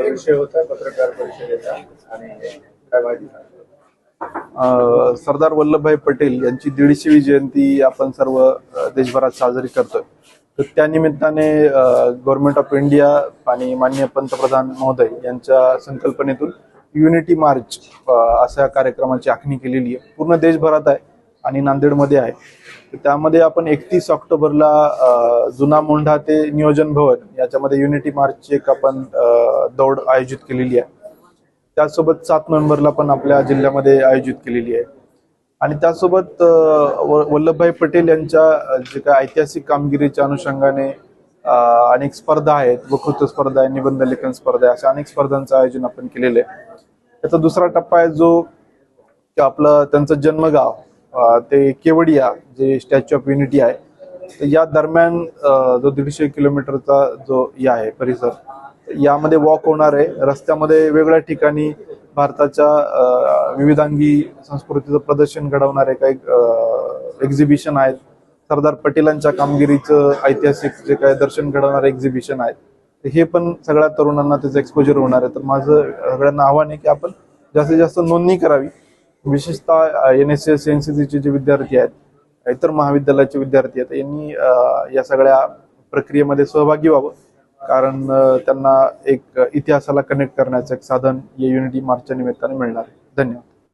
विषय होता पत्रकार परिषदेचा आणि काय माहिती अ, सरदार वल्लभभाई पटेल यांची दीडशेवी जयंती आपण सर्व देशभरात साजरी करतोय. तर त्या निमित्ताने गव्हर्नमेंट ऑफ इंडिया आणि माननीय पंतप्रधान महोदय यांच्या संकल्पनेतून युनिटी मार्च अशा कार्यक्रमाची आखणी केलेली आहे. पूर्ण देशभरात आहे. आणि नांदेडमध्ये आहे. त्यामध्ये आपण एकतीस ऑक्टोबरला जुना मोंढा ते नियोजन भवन याच्यामध्ये युनिटी मार्चची एक आपण दौड आयोजित केलेली आहे. त्यासोबत सात नोव्हेंबरला पण आपल्या जिल्ह्यामध्ये आयोजित केलेली आहे. आणि त्यासोबत व- वल्लभभाई पटेल यांच्या जे काय ऐतिहासिक कामगिरीच्या अनुषंगाने अनेक स्पर्धा आहेत. वक्तृत्व स्पर्धा आहे निबंध लेखन स्पर्धा आहे अशा अनेक स्पर्धांचं आयोजन आपण केलेलं आहे. त्याचा दुसरा टप्पा आहे जो की आपलं त्यांचं जन्मगाव. ते केवडिया जे स्टॅच्यू ऑफ युनिटी आहे तर या दरम्यान जो दीडशे किलोमीटरचा जो हे आहे परिसर यामध्ये वॉक होणार आहे. रस्त्यामध्ये वेगळ्या ठिकाणी भारताच्या विविधांगी संस्कृतीचं प्रदर्शन घडवणारे काही एक्झिबिशन आहेत. सरदार पटेलांच्या कामगिरीचं ऐतिहासिक जे काही दर्शन घडवणारे एक्झिबिशन आहेत तर हे पण सगळ्या तरुणांना त्याचं एक्सपोजर होणार आहे. तर माझं सगळ्यांना आव्हान आहे की आपण जास्तीत जास्त नोंदणी करावी. विशेषतः N S S N C सीचे जे विद्यार्थी आहेत इतर महाविद्यालयाचे विद्यार्थी आहेत यांनी या सगळ्या प्रक्रियेमध्ये सहभागी व्हावं. कारण त्यांना एक इतिहासाला कनेक्ट करण्याचं एक साधन या युनिटी मार्चच्या निमित्ताने मिळणार आहे. धन्यवाद.